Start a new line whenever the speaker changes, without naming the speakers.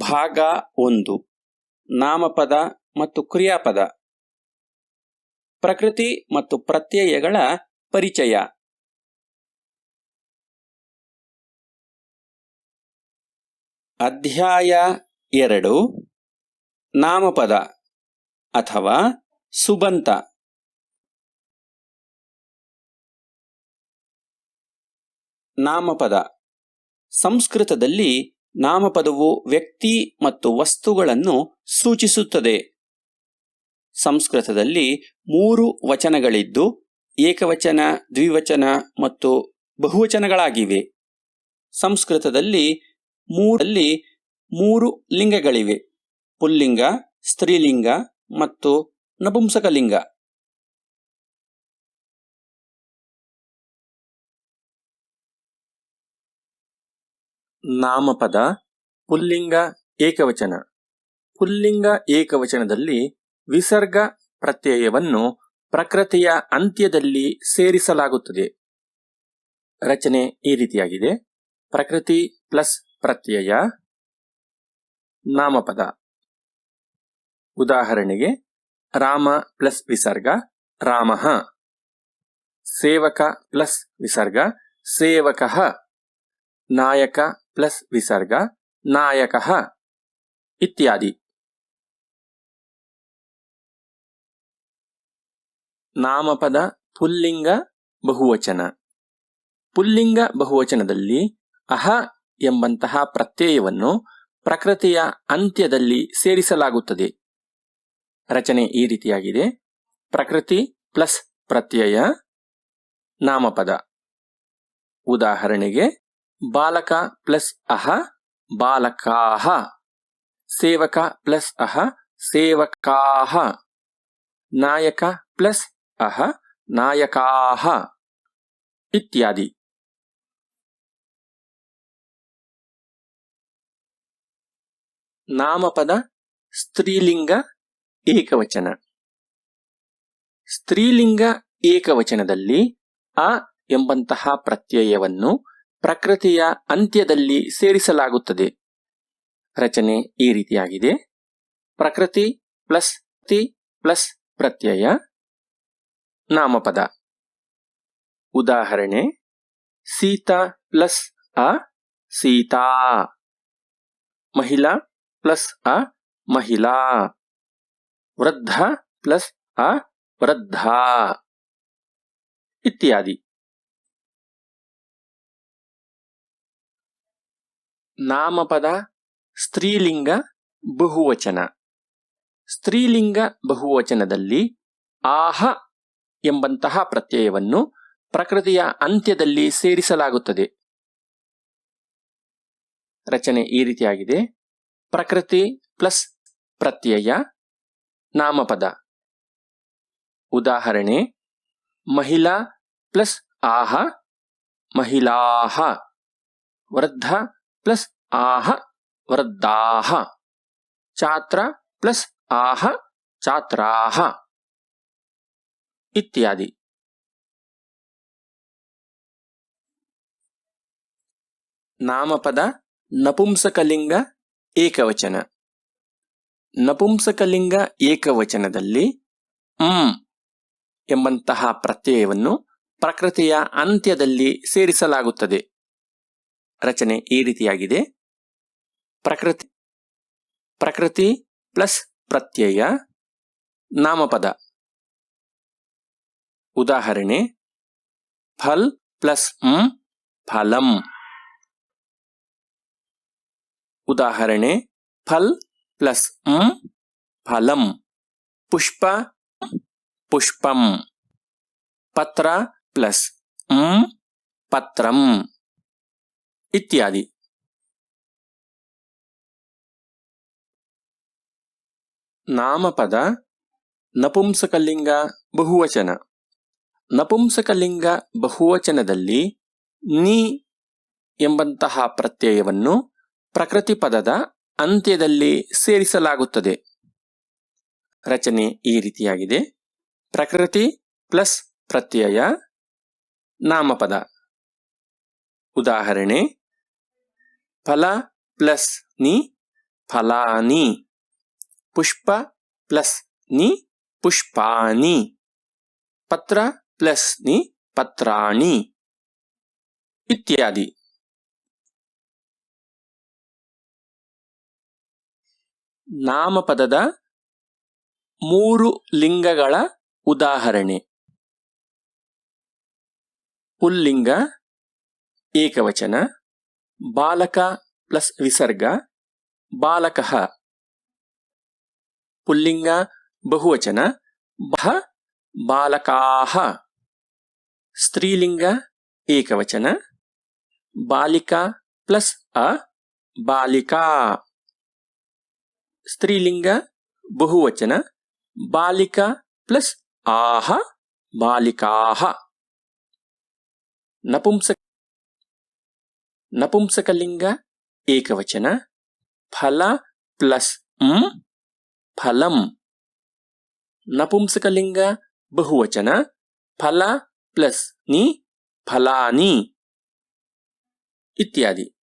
ಭಾಗ ಒಂದು. ನಾಮಪದ ಮತ್ತು ಕ್ರಿಯಾಪದ. ಪ್ರಕೃತಿ ಮತ್ತು ಪ್ರತ್ಯಯಗಳ ಪರಿಚಯ. ಅಧ್ಯಾಯ ಎರಡು. ನಾಮಪದ ಅಥವಾ ಸುಬಂತ. ನಾಮಪದ ಸಂಸ್ಕೃತದಲ್ಲಿ ನಾಮಪದವು ವ್ಯಕ್ತಿ ಮತ್ತು ವಸ್ತುಗಳನ್ನು ಸೂಚಿಸುತ್ತದೆ. ಸಂಸ್ಕೃತದಲ್ಲಿ ಮೂರು ವಚನಗಳಿದ್ದು, ಏಕವಚನ, ದ್ವಿವಚನ ಮತ್ತು ಬಹುವಚನಗಳಾಗಿವೆ. ಸಂಸ್ಕೃತದಲ್ಲಿ ಮೂರಲ್ಲಿ ಮೂರು ಲಿಂಗಗಳಿವೆ. ಪುಲ್ಲಿಂಗ, ಸ್ತ್ರೀಲಿಂಗ ಮತ್ತು ನಪುಂಸಕಲಿಂಗ. ನಾಮಪದ ಪುಲ್ಲಿಂಗ ಏಕವಚನ. ಪುಲ್ಲಿಂಗ ಏಕವಚನದಲ್ಲಿ ವಿಸರ್ಗ ಪ್ರತ್ಯಯವನ್ನು ಪ್ರಕೃತಿಯ ಅಂತ್ಯದಲ್ಲಿ ಸೇರಿಸಲಾಗುತ್ತದೆ. ರಚನೆ ಈ ರೀತಿಯಾಗಿದೆ. ಪ್ರಕೃತಿ ಪ್ಲಸ್ ಪ್ರತ್ಯಯ. ನಾಮಪದ. ಉದಾಹರಣೆಗೆ ರಾಮ ಪ್ಲಸ್ ವಿಸರ್ಗ, ರಾಮಃ. ಸೇವಕ ಪ್ಲಸ್ ವಿಸರ್ಗ, ಸೇವಕಃ. ನಾಯಕ ಪ್ಲಸ್ ವಿಸರ್ಗ, ನಾಯಕ ಇತ್ಯಾದಿ. ನಾಮಪದ ಪುಲ್ಲಿಂಗ ಬಹುವಚನ. ಪುಲ್ಲಿಂಗ ಬಹುವಚನದಲ್ಲಿ ಅಹ ಎಂಬಂತಹ ಪ್ರತ್ಯಯವನ್ನು ಪ್ರಕೃತಿಯ ಅಂತ್ಯದಲ್ಲಿ ಸೇರಿಸಲಾಗುತ್ತದೆ. ರಚನೆ ಈ ರೀತಿಯಾಗಿದೆ. ಪ್ರಕೃತಿ ಪ್ಲಸ್ ಪ್ರತ್ಯಯ, ನಾಮಪದ. ಉದಾಹರಣೆಗೆ ಬಾಲಕ ಪ್ಲಸ್ ಅಹ, ಬಾಲಕಾಹ. ಸೇವಕ ಪ್ಲಸ್ ಅಹ, ಸೇವಕಾಹ. ನಾಯಕ ಪ್ಲಸ್ ಅಹ, ನಾಯಕಾಹ. ಇತ್ಯಾದಿ. ನಾಮಪದ ಸ್ತ್ರೀಲಿಂಗ ಏಕವಚನ. ಸ್ತ್ರೀಲಿಂಗ ಏಕವಚನದಲ್ಲಿ ಅ ಎಂಬಂತಹ ಪ್ರತ್ಯಯವನ್ನು ಪ್ರಕೃತಿಯ ಅಂತ್ಯದಲ್ಲಿ ಸೇರಿಸಲಾಗುತ್ತದೆ. ರಚನೆ ಈ ರೀತಿಯಾಗಿದೆ. ಪ್ರಕೃತಿ ಪ್ಲಸ್ ತಿ ಪ್ಲಸ್ ಪ್ರತ್ಯಯ ನಾಮಪದ. ಉದಾಹರಣೆ, ಸೀತಾ ಪ್ಲಸ್ ಅ, ಸೀತಾ. ಮಹಿಳಾ ಪ್ಲಸ್ ಅ, ಮಹಿಳಾ. ವೃದ್ಧ ಪ್ಲಸ್ ಅ, ವೃದ್ಧ. ಇತ್ಯಾದಿ. ನಾಮಪದ ಸ್ತ್ರೀಲಿಂಗ ಬಹುವಚನ. ಸ್ತ್ರೀಲಿಂಗ ಬಹುವಚನದಲ್ಲಿ ಆಹ ಎಂಬಂತಹ ಪ್ರತ್ಯಯವನ್ನು ಪ್ರಕೃತಿಯ ಅಂತ್ಯದಲ್ಲಿ ಸೇರಿಸಲಾಗುತ್ತದೆ. ರಚನೆ ಈ ರೀತಿಯಾಗಿದೆ. ಪ್ರಕೃತಿ ಪ್ಲಸ್ ಪ್ರತ್ಯಯ ನಾಮಪದ. ಉದಾಹರಣೆ, ಮಹಿಳಾ ಪ್ಲಸ್ ಆಹ ಮಹಿಳಾಹ. ವೃದ್ಧ ಪ್ಲಸ್ ಆಹ ವೃದ್ಧಾಹ ಛಾತ್ರ ಪ್ಲಸ್ ಆಹ ಛಾತ್ರಾಹ ಇತ್ಯಾದಿ. ನಾಮಪದ ನಪುಂಸಕಲಿಂಗ ಏಕವಚನ. ನಪುಂಸಕಲಿಂಗ ಏಕವಚನದಲ್ಲಿ ಎಂಬಂತಹ ಪ್ರತ್ಯಯವನ್ನು ಪ್ರಕೃತಿಯ ಅಂತ್ಯದಲ್ಲಿ ಸೇರಿಸಲಾಗುತ್ತದೆ. ರಚನೆ ಈ ರೀತಿಯಾಗಿದೆ. ಪ್ರಕೃತಿ ಪ್ರಕೃತಿ ಪ್ಲಸ್ ಪ್ರತ್ಯಯ, ನಾಮಪದ. ಉದಾಹರಣೆ, ಫಲ್ ಪ್ಲಸ್ ಮ್, ಫಲಂ. ಉದಾಹರಣೆ, ಫಲ್ ಪ್ಲಸ್ ಮ್, ಫಲಂ. ಪುಷ್ಪ, ಪುಷ್ಪಂ. ಪತ್ರ ಪ್ಲಸ್ ಮ್, ಪತ್ರಂ. ಇತ್ಯಾದಿ. ನಾಮಪದ ನಪುಂಸಕಲಿಂಗ ಬಹುವಚನ. ನಪುಂಸಕಲಿಂಗ ಬಹುವಚನದಲ್ಲಿ ನೀ ಎಂಬಂತಹ ಪ್ರತ್ಯಯವನ್ನು ಪ್ರಕೃತಿ ಪದದ ಅಂತ್ಯದಲ್ಲಿ ಸೇರಿಸಲಾಗುತ್ತದೆ. ರಚನೆ ಈ ರೀತಿಯಾಗಿದೆ. ಪ್ರಕೃತಿ ಪ್ಲಸ್ ಪ್ರತ್ಯಯ ನಾಮಪದ. ಉದಾಹರಣೆ ಫಲ ಪ್ಲಸ್ ನಿ ಫಲಾನಿ ಪುಷ್ಪ ಪ್ಲಸ್ ನಿ ಪುಷ್ಪಾನಿ ಪತ್ರ ಪ್ಲಸ್ ನಿ ಪತ್ರಾಣಿ ಇತ್ಯಾದಿ ನಾಮಪದದ ಮೂರು ಲಿಂಗಗಳ ಉದಾಹರಣೆ ಪುಲ್ಲಿಂಗ ಏಕವಚನ ಬಾಲಕ ಪ್ಲಸ್ ವಿಸರ್ಗ ಬಾಲಕಃ ಪುಲ್ಲಿಂಗ ಬಹುವಚನ ಬಹ ಬಾಲಕಾಹ ಸ್ತ್ರೀಲಿಂಗ ಏಕವಚನ ಬಾಲಿಕಾ ಪ್ಲಸ್ ಅ ಬಾಲಿಕಾ ಸ್ತ್ರೀಲಿಂಗ ಬಹುವಚನ ಬಾಲಿಕಾ ಪ್ಲಸ್ ಆಹ ಬಾಲಿಕಾಹ ನಪುಂಸ ನಪುಂಸಕಲಿಂಗ ಏಕವಚನ ಫಲ ಪ್ಲಸ್ ಂ ಫಲಂ. ನಪುಂಸಕಲಿಂಗ ಬಹುವಚನ ಫಲ ಪ್ಲಸ್ ನಿ ಫಲಾನಿ ಇತ್ಯಾದಿ.